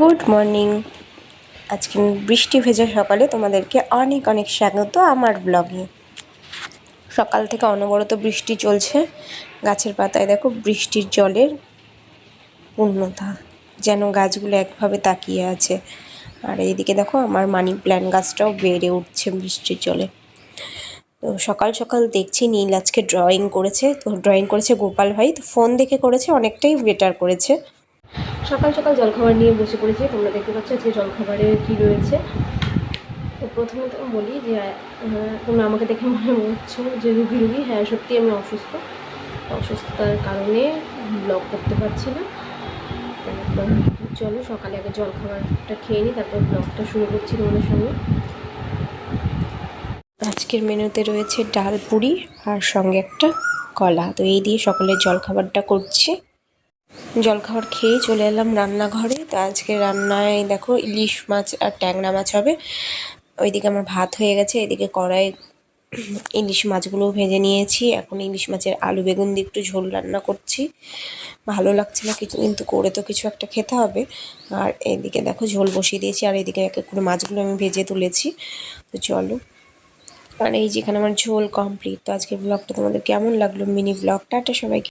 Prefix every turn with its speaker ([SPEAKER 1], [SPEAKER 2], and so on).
[SPEAKER 1] Good morning. আজকে বৃষ্টি ভেজা সকালে তোমাদেরকে অনেক অনেক স্বাগত আমার ব্লগে সকাল থেকে অনবরত বৃষ্টি চলছে। গাছের পাতায় দেখো বৃষ্টির জলের পূর্ণতা, যেন গাছগুলো একভাবে তাকিয়ে আছে। আর এইদিকে দেখো আমার মানি প্ল্যান্ট গাছটাও বেড়ে উঠছে বৃষ্টির জলে। তো সকাল সকাল দেখছি নীল আজকে ড্রয়িং করেছে। তো ড্রয়িং করেছে গোপাল ভাই। তো ফোন দেখে করেছে, অনেকটাই বেটার করেছে। সকাল সকাল জলখাবার নিয়ে বসে পড়েছি। তোমরা দেখতে পাচ্ছ আজকে জলখাবারে কী রয়েছে। তো প্রথমে তো বলি যে তোমরা আমাকে দেখে মনে হচ্ছে যে রুগী রুগী হ্যাঁ সত্যি আমি অসুস্থ। অসুস্থতার কারণে ব্লগ করতে পারছি না। চলো, সকালে আগে জলখাবারটা খেয়ে নিই, তারপর ব্লগটা শুরু করছি তোমাদের সঙ্গে। আজকের মেনুতে রয়েছে ডাল পুরি আর সঙ্গে একটা কলা। তো এই দিয়ে সকালের জলখাবারটা করছি। জলখাবার খেয়ে চলে এলাম রান্নাঘরে। তো আজকে রান্নায় দেখো ইলিশ মাছ আর ট্যাংরা মাছ হবে। ওইদিকে আমার ভাত হয়ে গেছে, এদিকে কড়াই ইলিশ মাছগুলো ভেজে নিয়েছি। এখন ইলিশ মাছের আলু বেগুন দিয়ে একটু ঝোল রান্না করছি। ভালো লাগছে না কিছু, কিন্তু করে তো কিছু একটা খেতে হবে। আর এদিকে দেখো ঝোল বসিয়ে দিয়েছি, আর এদিকে এক করে মাছগুলো আমি ভেজে তুলেছি। তো চলো। আর এই যেখানে আমার ঝোল কমপ্লিট। তো আজকে ব্লগটা তোমাদের কেমন লাগল? মিনি ব্লগটা সবাইকে।